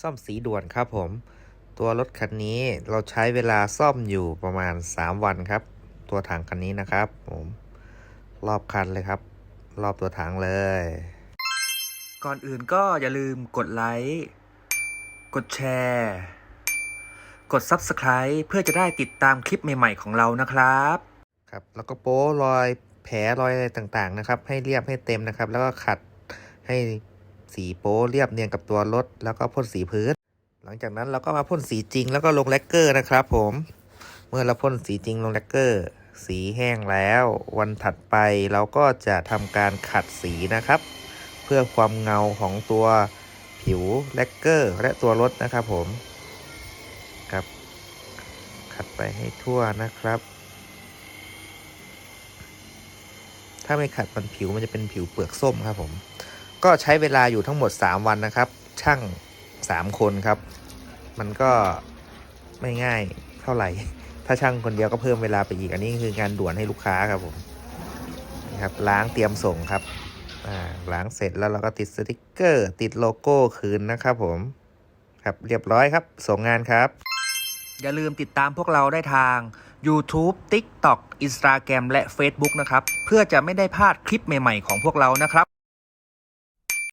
ซ่อมสีด่วนครับผม ตัวรถคันนี้เราใช้เวลาซ่อมอยู่ประมาณ 3 วันครับ ตัวถังคันนี้นะครับผมรอบคันเลยครับ รอบตัวถังเลย ก่อนอื่นก็อย่าลืมกดไลค์กดแชร์ กด Subscribe เพื่อจะได้ติดตามคลิปใหม่ ๆ ของเรานะครับครับ แล้วก็โป้รอยแผลรอยอะไรต่างๆนะครับ ให้เรียบให้เต็มนะครับ แล้วก็ขัดให้ สีโป้เรียบเนียนกับตัวรถ แล้วก็พ่นสีพื้น หลังจากนั้นเราก็มาพ่นสีจริงแล้วก็ลงแลกเกอร์นะครับผม เมื่อเราพ่นสีจริงลงแลกเกอร์ สีแห้งแล้ว วันถัดไปเราก็จะทำการขัดสีนะครับ เพื่อความเงาของตัวผิวแลกเกอร์ และตัวรถนะครับผมครับขัดไปให้ทั่วนะครับ ถ้าไม่ขัดมันผิวมันจะเป็นผิวเปลือกส้มครับผม ก็ใช้เวลาอยู่ทั้งหมด 3 วันนะครับ ช่าง 3 คนครับ มันก็ไม่ง่ายเท่าไหร่ ถ้าช่างคนเดียวก็เพิ่มเวลาไปอีกอันนี้คืองานด่วนให้ลูกค้าครับผมนี่ครับล้างเตรียมส่งครับล้างเสร็จแล้วเราก็ติดสติกเกอร์ ติดโลโก้คืนนะครับผมครับเรียบร้อยครับส่งงานครับ อย่าลืมติดตามพวกเราได้ทาง YouTube TikTok Instagram และ Facebook นะครับ เพื่อจะไม่ได้พลาดคลิปใหม่ ๆ ของพวกเรานะครับ